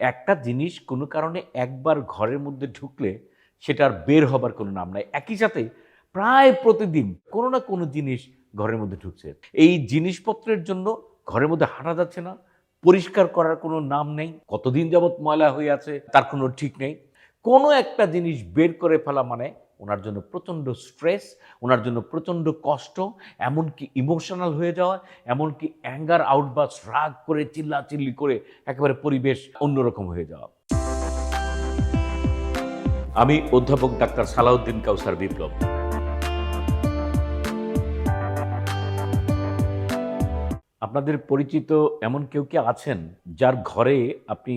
একটা জিনিস কোনো কারণে একবার ঘরের মধ্যে ঢুকলে সেটার বের হবার কোনো নাম নাই। একই সাথে প্রায় প্রতিদিন কোনো না কোনো জিনিস ঘরের মধ্যে ঢুকছে। এই জিনিসপত্রের জন্য ঘরের মধ্যে হাঁটা যাচ্ছে না, পরিষ্কার করার কোনো নাম নেই, কতদিন যাবৎ ময়লা হয়ে আছে তার কোনো ঠিক নেই। কোনো একটা জিনিস বের করে ফেলা মানে ওনার জন্য প্রচণ্ড স্ট্রেস, ওনার জন্য প্রচণ্ড কষ্ট, এমনকি ইমোশনাল হয়ে যাওয়া, এমনকি অ্যাঙ্গার আউটবাস রাগ করে, চিল্লাচিল্লি করে একেবারে পরিবেশ অন্যরকম হয়ে যাওয়া। আমি অধ্যাপক ডাক্তার সালাউদ্দিন কাউসার বিপ্লব। আপনাদের পরিচিত এমন কেউ কি আছেন যার ঘরে আপনি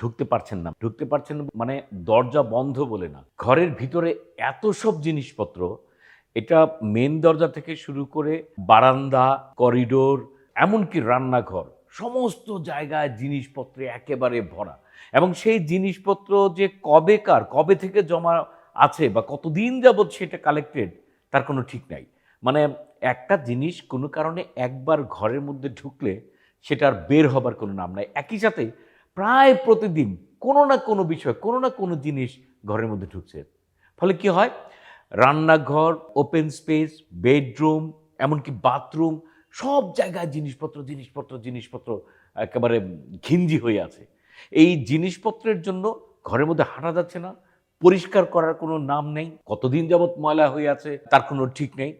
ঢুকতে পারছেন না। ঢুকতে পারছেন না মানে দরজা বন্ধ বলে না। ঘরের ভিতরে এত সব জিনিসপত্র, এটা মেন দরজা থেকে শুরু করে বারান্দা করিডোর এমনকি রান্নাঘর, সমস্ত জায়গায় জিনিসপত্রে একেবারে ভরা। এবং সেই জিনিসপত্র যে কবেকার কবে থেকে জমা আছে বা কতদিন যাবৎ সেটা কালেক্টেড তার কোনো ঠিক নাই। মানে একটা জিনিস কোনো কারণে একবার ঘরের মধ্যে ঢুকলে সেটার বের হবার কোনো নাম নাই। একই সাথে প্রায় প্রতিদিন কোনো না কোনো বিষয়, কোনো না কোনো জিনিস ঘরের মধ্যে ঢুকছে। ফলে কি হয়? রান্নাঘর ওপেন স্পেস বেডরুম এমনকি বাথরুম সব জায়গায় জিনিসপত্র জিনিসপত্র জিনিসপত্র একেবারে ঘিঞ্জি হয়ে আছে। এই জিনিসপত্রের জন্য ঘরের মধ্যে হাঁটা যাচ্ছে না, পরিষ্কার করার কোনো নাম নেই, কতদিন যাবৎ ময়লা হয়ে আছে তার কোনো ঠিক নেই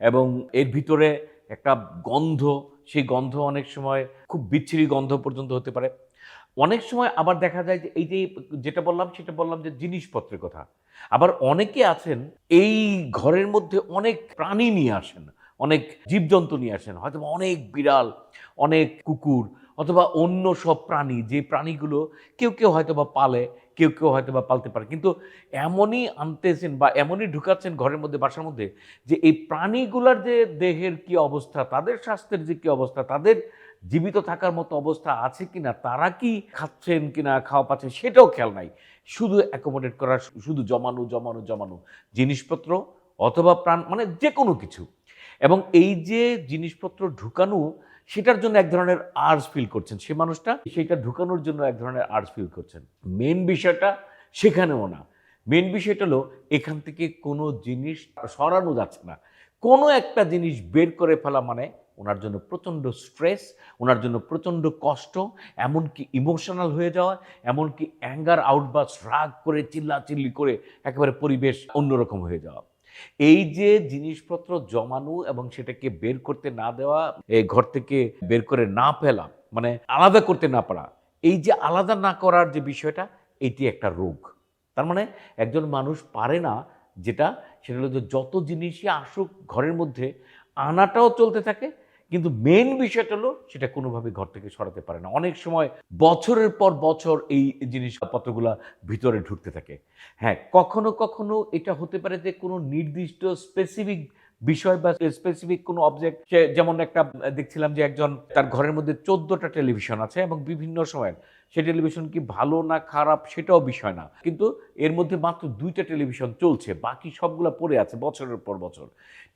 এবং এর ভিতরে একটা গন্ধ, সেই গন্ধ অনেক সময় খুব বিচ্ছিরি গন্ধ পর্যন্ত হতে পারে। অনেক সময় আবার দেখা যায় যে এই যে যেটা বললাম, সেটা বললাম যে জিনিসপত্রের কথা। আবার অনেকে আছেন, এই ঘরের মধ্যে অনেক প্রাণী নিয়ে আসেন, অনেক জীবজন্তু নিয়ে আসেন হয়তো অনেক বিড়াল, অনেক কুকুর, অথবা অন্য সব প্রাণী, যে প্রাণীগুলো কেউ কেউ হয়তো বা পালে, কেউ কেউ হয়তো বা পালতে পারে। কিন্তু এমনই আনতেছেন বা এমনই ঢুকাচ্ছেন ঘরের মধ্যে, বাসার মধ্যে, যে এই প্রাণীগুলোর যে দেহের কি অবস্থা, তাদের স্বাস্থ্যের যে কি অবস্থা, তাদের জীবিত থাকার মতো অবস্থা আছে কিনা, তারা কি খাচ্ছেন কিনা, খাওয়া পাচ্ছেন সেটাও খেয়াল নাই। শুধু অ্যাকোমোডেট করা, শুধু জমানো জমানো জমানো জিনিসপত্র অথবা প্রাণ মানে যে কোনো কিছু। এবং এই যে জিনিসপত্র ঢুকানো, সেটার জন্য এক ধরনের আর্জ ফিল করছেন। সে মানুষটা, সেটা ঢুকানোর জন্য এক ধরনের আর্জ ফিল করছেন। মেন বিষয়টা সেখানেও না। মেন বিষয়টা হলো, এখান থেকে কোনো জিনিস সরানো যাচ্ছে না। কোনো একটা জিনিস বের করে ফেলা মানে ওনার জন্য প্রচণ্ড স্ট্রেস, ওনার জন্য প্রচণ্ড কষ্ট, এমনকি ইমোশনাল হয়ে যাওয়া, এমনকি অ্যাঙ্গার আউটবাস রাগ করে, চিল্লাচিল্লি করে একেবারে পরিবেশ অন্যরকম হয়ে যাওয়া। এই যে জিনিসপত্র জমানো এবং সেটাকে বের করতে না দেওয়া এই ঘর থেকে বের করে না ফেলা মানে আলাদা করতে না পারা, এই যে আলাদা না করার যে বিষয়টা, এটি একটা রোগ। তার মানে একজন মানুষ পারে না যেটা, সেটা হলো যে যত জিনিসই আসুক ঘরের মধ্যে, আনাটাও চলতে থাকে কিন্তু মেন বিষয়টা হলো সেটা কোনোভাবে ঘর থেকে সরাতে পারে না। অনেক সময় বছরের পর বছর এই জিনিসপত্রগুলো ভিতরে ঢুকতে থাকে। হ্যাঁ কখনো কখনো এটা হতে পারে যে কোনো নির্দিষ্ট স্পেসিফিক বিষয় বা স্পেসিফিক কোনো অবজেক্ট যেমন একটা দেখছিলাম যে একজন তার ঘরের মধ্যে চোদ্দোটা টেলিভিশন আছে এবং বিভিন্ন সময়ের সে টেলিভিশন কি ভালো না খারাপ সেটাও বিষয় না। কিন্তু এর মধ্যে মাত্র দুইটা টেলিভিশন চলছে, বাকি সবগুলো পড়ে আছে বছরের পর বছর।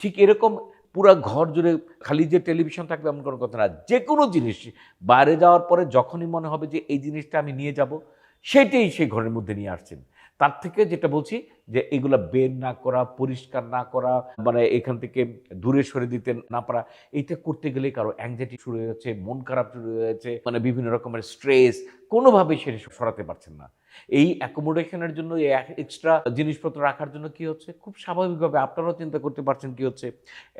ঠিক এরকম পুরো ঘর জুড়ে খালি যে টেলিভিশন থাকবে এমন কোনো কথা না। যে কোনো জিনিস, বাইরে যাওয়ার পরে যখনই মনে হবে যে এই জিনিসটা আমি নিয়ে যাব, সেটাই সেই ঘরের মধ্যে নিয়ে আসছেন। তার থেকে যেটা বলছি যে এগুলা বের না করা, পরিষ্কার না করা মানে এখান থেকে দূরে সরে দিতে না পারা, এইটা করতে গেলে কারও অ্যাংজাইটি শুরু হয়ে যাচ্ছে, মন খারাপ শুরু হয়ে যাচ্ছে মানে বিভিন্ন রকমের স্ট্রেস কোনোভাবেই সেটা সরাতে পারছেন না। এই অ্যাকোমোডেশনের জন্য, এই এক্সট্রা জিনিসপত্র রাখার জন্য কি হচ্ছে? খুব স্বাভাবিকভাবে আপনারাও চিন্তা করতে পারছেন কি হচ্ছে?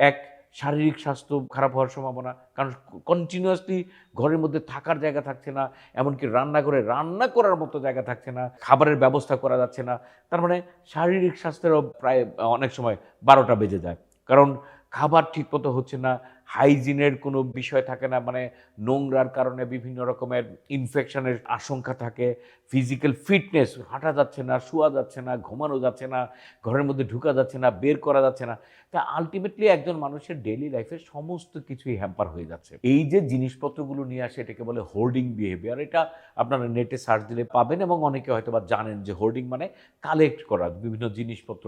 এক শারীরিক স্বাস্থ্য খারাপ হওয়ার সম্ভাবনা, কারণ কন্টিনিউয়াসলি ঘরের মধ্যে থাকার জায়গা থাকছে না, এমনকি রান্নাঘরে রান্না করার মতো জায়গা থাকছে না, খাবারের ব্যবস্থা করা যাচ্ছে না, তার মানে শারীরিক স্বাস্থ্যেরও প্রায় অনেক সময় বারোটা বেজে যায়। কারণ খাবার ঠিকমতো হচ্ছে না হাইজিনের কোনো বিষয় থাকে না মানে নোংরার কারণে বিভিন্ন রকমের ইনফেকশনের আশঙ্কা থাকে ফিজিক্যাল ফিটনেস হাঁটা যাচ্ছে না, শোয়া যাচ্ছে না, ঘুমানো যাচ্ছে না, ঘরের মধ্যে ঢুকা যাচ্ছে না, বের করা যাচ্ছে না, তা আলটিমেটলি একজন মানুষের ডেইলি লাইফের সমস্ত কিছুই হ্যাম্পার হয়ে যাচ্ছে। এই যে জিনিসপত্রগুলো নিয়ে আসে, এটাকে বলে হোর্ডিং বিহেভিয়ার এটা আপনারা নেটে সার্চ দিলে পাবেন এবং অনেকে হয়তো বা জানেন যে হোর্ডিং মানে কালেক্ট করা, বিভিন্ন জিনিসপত্র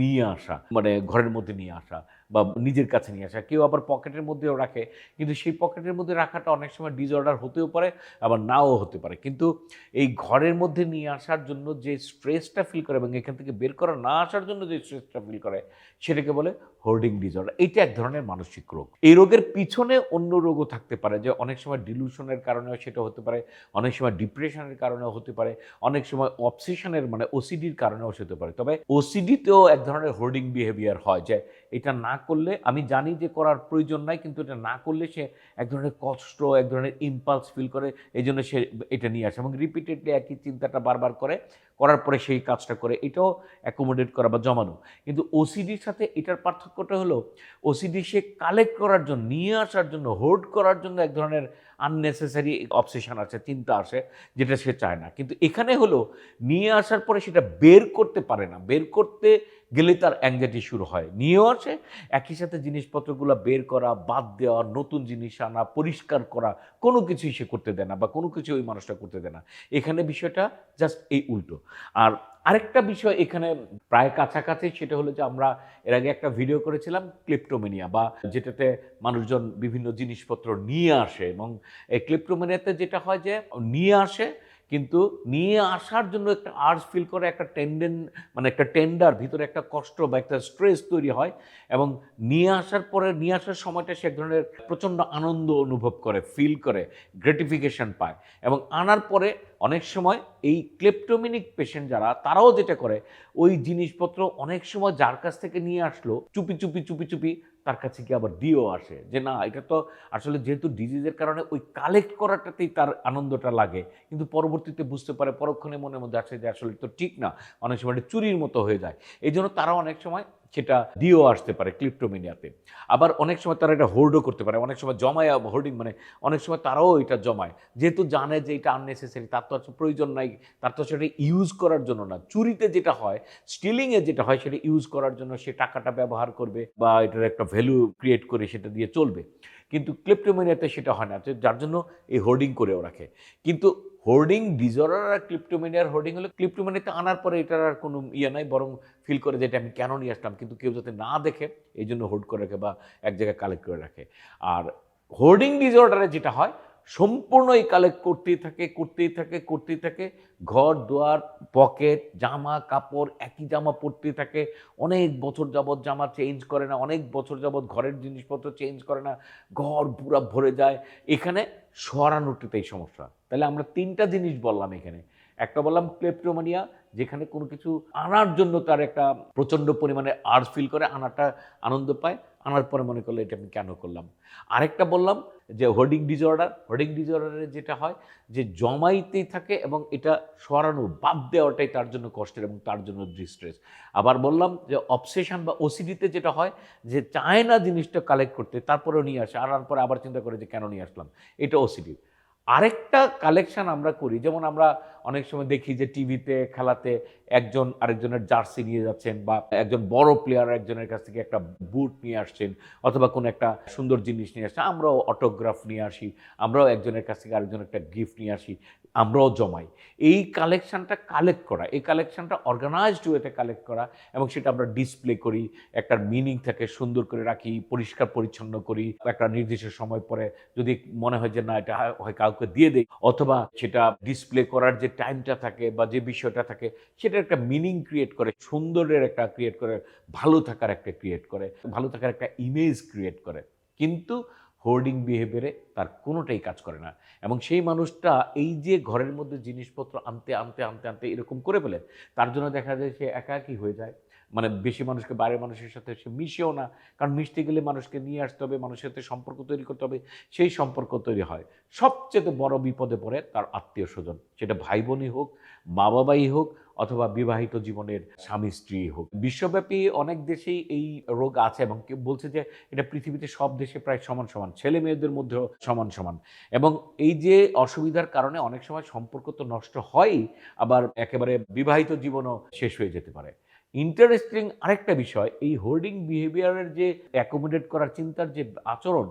নিয়ে আসা মানে ঘরের মধ্যে নিয়ে আসা। বা নিজের কাছে নিয়ে আসা। কেউ আবার পকেটের মধ্যেও রাখে, কিন্তু সেই পকেটের মধ্যে রাখাটা অনেক সময় ডিসঅর্ডার হতেও পারে, আবার নাও হতে পারে। কিন্তু এই ঘরের মধ্যে নিয়ে আসার জন্য যে স্ট্রেসটা ফিল করে এবং এখান থেকে বের করা না আসার জন্য যে স্ট্রেসটা ফিল করে, সেটাকে বলে হোর্ডিং ডিসঅর্ডার এইটা এক ধরনের মানসিক রোগ। এই রোগের পিছনে অন্য রোগও থাকতে পারে, যে অনেক সময় ডিলুশনের কারণেও সেটা হতে পারে, অনেক সময় ডিপ্রেশনের কারণেও হতে পারে, অনেক সময় অবসেশনের মানে ওসিডির কারণেও হতে পারে। তবে ওসিডিতেও এক ধরনের হোর্ডিং বিহেভিয়ার হয়, যে এটা না করলে, আমি জানি যে করার প্রয়োজন নাই, কিন্তু এটা না করলে সে এক ধরনের কষ্ট, এক ধরনের ইম্পালস ফিল করে এই জন্য সে এটা নিয়ে আসে এবং রিপিটেডলি একই চিন্তাটা বারবার করে। করার পরে সেই কাজটা করে, এটাও অ্যাকোমোডেট করা বা জমানো। কিন্তু ওসিডির সাথে এটার পার্থক্যটা হলো ওসিডি সে কালেক্ট করার জন্য, নিয়ে আসার জন্য হোল্ড করার জন্য এক ধরনের আননেসেসারি অবসেশন আছে, চিন্তা আসে যেটা সে চায় না। কিন্তু এখানে হলো, নিয়ে আসার পরে সেটা বের করতে পারে না। বের করতে গেলে তার অ্যাংজাইটি শুরু হয়। নিয়েও আসে, একই সাথে জিনিসপত্রগুলো বের করা, বাদ দেওয়া, নতুন জিনিস আনা, পরিষ্কার করা, কোনো কিছুই সে করতে দেয় না বা কোনো কিছু ওই মানুষটা করতে দেয় না। এখানে বিষয়টা জাস্ট এই উল্টো। আর আরেকটা বিষয় এখানে প্রায় কাছাকাছি সেটা হলো যে আমরা এর আগে একটা ভিডিও করেছিলাম, ক্লিপ্টোমেনিয়া বা যেটাতে মানুষজন বিভিন্ন জিনিসপত্র নিয়ে আসে এবং এই ক্লিপ্টোমেনিয়াতে যেটা হয় যে নিয়ে আসে কিন্তু নিয়ে আসার জন্য একটা আর্জ ফিল করে, একটা টেন্ডেন মানে একটা টেন্ডার ভিতরে একটা কষ্ট বা একটা স্ট্রেস তৈরি হয় এবং নিয়ে আসার পরে, নিয়ে আসার সময়টা সে এক ধরনের প্রচণ্ড আনন্দ অনুভব করে ফিল করে গ্রেটিফিকেশন পায় এবং আনার পরে অনেক সময় এই ক্লেপ্টোমিনিক পেশেন্ট যারা, তারাও যেটা করে, ওই জিনিসপত্র অনেক সময় যার কাছ থেকে নিয়ে আসলো, চুপি চুপি চুপি চুপি তার কাছে গিয়ে আবার দিও আসে যে, না, এটা তো আসলে যেহেতু ডিজিজের কারণে ওই কালেক্ট করাটাতেই তার আনন্দটা লাগে। কিন্তু পরবর্তীতে বুঝতে পারে, পরক্ষণে মনের মধ্যে আসে যে, আসলে তো ঠিক না। অনেক সময় চুরির মতো হয়ে যায়। এই জন্য তারা অনেক সময় সেটা দিয়েও আসতে পারে ক্লিপ্টোমিনিয়াতে আবার অনেক সময় তারা এটা হোল্ডও করতে পারে, অনেক সময় জমায় হোল্ডিং মানে অনেক সময় তারাও এটা জমায়। যেহেতু জানে যে এটা আননেসেসারি তার তো আর প্রয়োজন নাই, তার তো সেটা ইউজ করার জন্য না। চুরিতে যেটা হয় স্টিলিংয়ে যেটা হয়, সেটা ইউজ করার জন্য সে টাকাটা ব্যবহার করবে বা এটার একটা ভ্যালু ক্রিয়েট করে সেটা দিয়ে চলবে। কিন্তু ক্লিপ্টোমিনিয়াতে সেটা হয় না, যার জন্য এই হোর্ডিং করেও রাখে। কিন্তু হোর্ডিং ডিজরার আর ক্লিপ্টোমিনিয়ার হোর্ডিং হলে ক্লিপ্টোমিনিয়াতে আনার পরে এটার আর কোনো ইয়ে নাই, বরং ফিল করে যে এটা আমি কেন নিয়ে আসলাম, কিন্তু কেউ যাতে না দেখে এই জন্য হোর্ড করে রাখে বা এক জায়গায় কালেক্ট করে রাখে। আর হোর্ডিং ডিজর্ডারে যেটা হয় সম্পূর্ণ এই কালেক্ট করতেই থাকে করতেই থাকে করতেই থাকে। ঘর, দুয়ার পকেট জামা, কাপড়, একই জামা পরতেই থাকে। অনেক বছর যাবৎ জামা চেঞ্জ করে না, অনেক বছর যাবৎ ঘরের জিনিসপত্র চেঞ্জ করে না। ঘর পুরা ভরে যায়। এখানে সরানোটিতেই সমস্যা। তাহলে আমরা তিনটা জিনিস বললাম এখানে। একটা বললাম ক্লেপ্টোমানিয়া যেখানে কোনো কিছু আনার জন্য তার একটা প্রচণ্ড পরিমাণে আর্জ ফিল করে, আনাটা আনন্দ পায়। আনার পরে মনে করল এটা আমি কেন করলাম? আরেকটা বললাম যে হোর্ডিং ডিজঅর্ডার হোর্ডিং ডিজঅর্ডারে যেটা হয় যে জমাইতেই থাকে এবং এটা সরানো বাদ দেওয়াটাই তার জন্য কষ্টের এবং তার জন্য ডিস্ট্রেস আবার বললাম যে অবসেশন বা ওসিডিতে যেটা হয় যে চায় না জিনিসটা কালেক্ট করতে, তারপরেও নিয়ে আসে। আনার পরে আবার চিন্তা করে যে কেন নিয়ে আসলাম? এটা ওসিডি আরেকটা কালেকশন আমরা করি, যেমন আমরা অনেক সময় দেখি যে টিভিতে, খেলাতে একজন আরেকজনের জার্সি নিয়ে যাচ্ছেন বা একজন বড় প্লেয়ার একজনের কাছ থেকে একটা বুট নিয়ে আসছেন অথবা কোনো একটা সুন্দর জিনিস নিয়ে আসছেন, আমরাও অটোগ্রাফ নিয়ে আসি, আমরাও একজনের কাছ থেকে আরেকজনের একটা গিফট নিয়ে আসি, আমরাও জমাই। এই কালেকশনটা কালেক্ট করা, এই কালেকশনটা অর্গানাইজড ওয়েতে কালেক্ট করা এবং সেটা আমরা ডিসপ্লে করি, একটা মিনিং থাকে, সুন্দর করে রাখি, পরিষ্কার পরিচ্ছন্ন করি, একটা নির্দিষ্ট সময় পরে যদি মনে হয় যে না, এটা হয় কাউকে দিয়ে দেয় অথবা সেটা ডিসপ্লে করার যে টাইমটা থাকে বা যে বিষয়টা থাকে সেটা একটা মিনিং ক্রিয়েট করে, সুন্দরের একটা ক্রিয়েট করে, ভালো থাকার একটা ক্রিয়েট করে, ভালো থাকার একটা ইমেজ ক্রিয়েট করে। কিন্তু হোর্ডিং বিহেভিয়ারে তার কোনোটাই কাজ করে না। এবং সেই মানুষটা এই যে ঘরের মধ্যে জিনিসপত্র আনতে আনতে আনতে আনতে এরকম করে ফেলে, তার জন্য দেখা যায় সে একাকী হয়ে যায়। মানে বেশি মানুষকে বাইরের মানুষের সাথে সে মিশেও না। কারণ মিশতে গেলে মানুষকে নিয়ে আসতে হবে, মানুষের সাথে সম্পর্ক তৈরি করতে হবে, সেই সম্পর্ক তৈরি হয়। সবচেয়ে বড় বিপদে পড়ে তার আত্মীয় স্বজন। সেটা ভাই বোনই হোক মা বাবাই হোক, অথবা বিবাহিত জীবনের স্বামী, স্ত্রী হোক। বিশ্বব্যাপী অনেক দেশেই এই রোগ আছে এবং কেউ বলছে যে এটা পৃথিবীতে সব দেশে প্রায় সমান সমান, ছেলে মেয়েদের মধ্যেও সমান সমান। এবং এই যে অসুবিধার কারণে অনেক সময় সম্পর্ক তো নষ্ট হয়ই, আবার একেবারে বিবাহিত জীবনও শেষ হয়ে যেতে পারে। ইন্টারেস্টিং আরেকটা বিষয়, এই হোর্ডিং বিহেভিয়ারের যে অ্যাকোমোডেট করার চিন্তার যে আচরণ,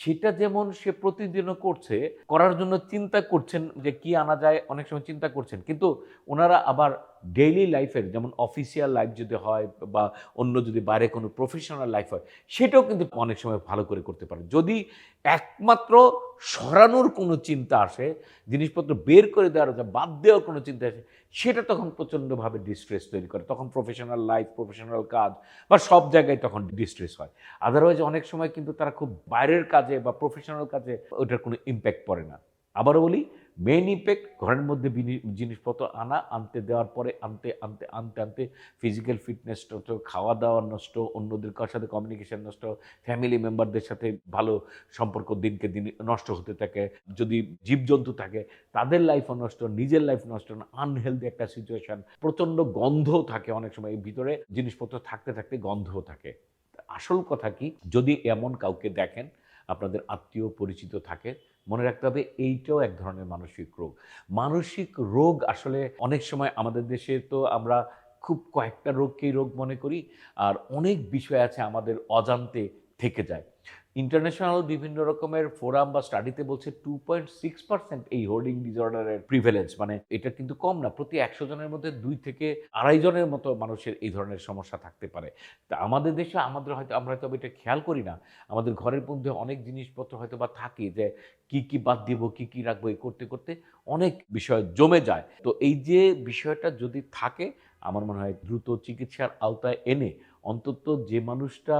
সেটা যেমন সে প্রতিদিনও করছে, করার জন্য চিন্তা করছেন যে কি আনা যায়, অনেক সময় চিন্তা করছেন, কিন্তু ওনারা আবার ডেইলি লাইফের যেমন অফিসিয়াল লাইফ যদি হয় বা অন্য যদি বাইরে কোনো প্রফেশনাল লাইফ হয়, সেটাও কিন্তু অনেক সময় ভালো করে করতে পারে। যদি একমাত্র সরানোর কোনো চিন্তা আসে, জিনিসপত্র বের করে দেওয়ার বাদ দেওয়ার কোনো চিন্তা আসে, সেটা তখন প্রচণ্ডভাবে ডিস্ট্রেস তৈরি করে। তখন প্রফেশনাল লাইফ প্রফেশনাল কাজ বা সব জায়গায় তখন ডিস্ট্রেস হয়। আদারওয়াইজ অনেক সময় কিন্তু তারা খুব বাইরের কাজে বা প্রফেশনাল কাজে ওটার কোনো ইম্প্যাক্ট পড়ে না। আবারও বলি মেইন ইম্প্যাক্ট ঘরের মধ্যে জিনিসপত্র আনা, আনতে দেওয়ার পরে আনতে আনতে আনতে আনতে ফিজিক্যাল ফিটনেস নষ্ট খাওয়া দাওয়া নষ্ট, অন্যদের কার সাথে কমিউনিকেশন নষ্ট ফ্যামিলি মেম্বারদের সাথে ভালো সম্পর্ক দিনকে দিন নষ্ট হতে থাকে, যদি জীবজন্তু থাকে, তাদের লাইফও নষ্ট, নিজের লাইফ নষ্ট আনহেলদি একটা সিচুয়েশন প্রচণ্ড গন্ধ থাকে অনেক সময় ভিতরে জিনিসপত্র থাকতে থাকতে গন্ধও থাকে। আসল কথা কি, যদি এমন কাউকে দেখেন, আপনাদের আত্মীয় পরিচিত থাকে মনে রাখতে হবে, এইটাও এক ধরনের মানসিক রোগ। মানসিক রোগ আসলে অনেক সময় আমাদের দেশে তো আমরা খুব কয়েকটা রোগকেই রোগ মনে করি, আর অনেক বিষয় আছে আমাদের অজান্তে থেকে যায়। ইন্টারন্যাশনাল বিভিন্ন রকমের ফোরাম বা স্টাডিতে বলছে টু পয়েন্ট সিক্স পার্সেন্ট এই হোর্ডিং ডিসঅর্ডারের প্রিভেলেন্স মানে এটা কিন্তু কম না, প্রতি একশো জনের মধ্যে দুই থেকে আড়াই জনের মতো মানুষের এই ধরনের সমস্যা থাকতে পারে। তা আমাদের দেশে আমাদের হয়তো, আমরা হয়তো এটা খেয়াল করি না, আমাদের ঘরের মধ্যে অনেক জিনিসপত্র হয়তো বা থাকে যে কি কি বাদ দিব, কি কি রাখব, এই করতে করতে অনেক বিষয় জমে যায়। তো এই যে বিষয়টা যদি থাকে, আমার মনে হয় দ্রুত চিকিৎসার আওতায় এনে অন্তত যে মানুষটা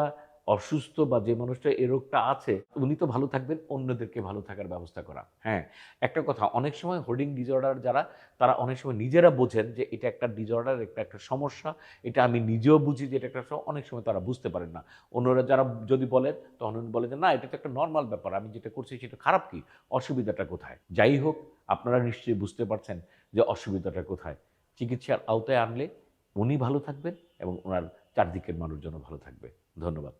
অসুস্থ বা যে মানুষটা এ রোগটা আছে, উনি তো ভালো থাকবেন, অন্যদেরকে ভালো থাকার ব্যবস্থা করা। হ্যাঁ একটা কথা, অনেক সময় হোর্ডিং ডিজর্ডার যারা, তারা অনেক সময় নিজেরা বোঝেন যে এটা একটা ডিসঅর্ডার একটা একটা সমস্যা, এটা আমি নিজেও বুঝি যে এটা একটা অনেক সময় তারা বুঝতে পারেন না। অন্যরা যারা যদি বলেন, তখন উনি বলে যে, না, এটা তো একটা নর্মাল ব্যাপার, আমি যেটা করছি সেটা খারাপ কি? অসুবিধাটা কোথায়? যাই হোক, আপনারা নিশ্চয়ই বুঝতে পারছেন যে অসুবিধাটা কোথায়। চিকিৎসার আওতায় আনলে উনি ভালো থাকবেন এবং ওনার চারদিকের মানুষজন ভালো থাকবে। ধন্যবাদ।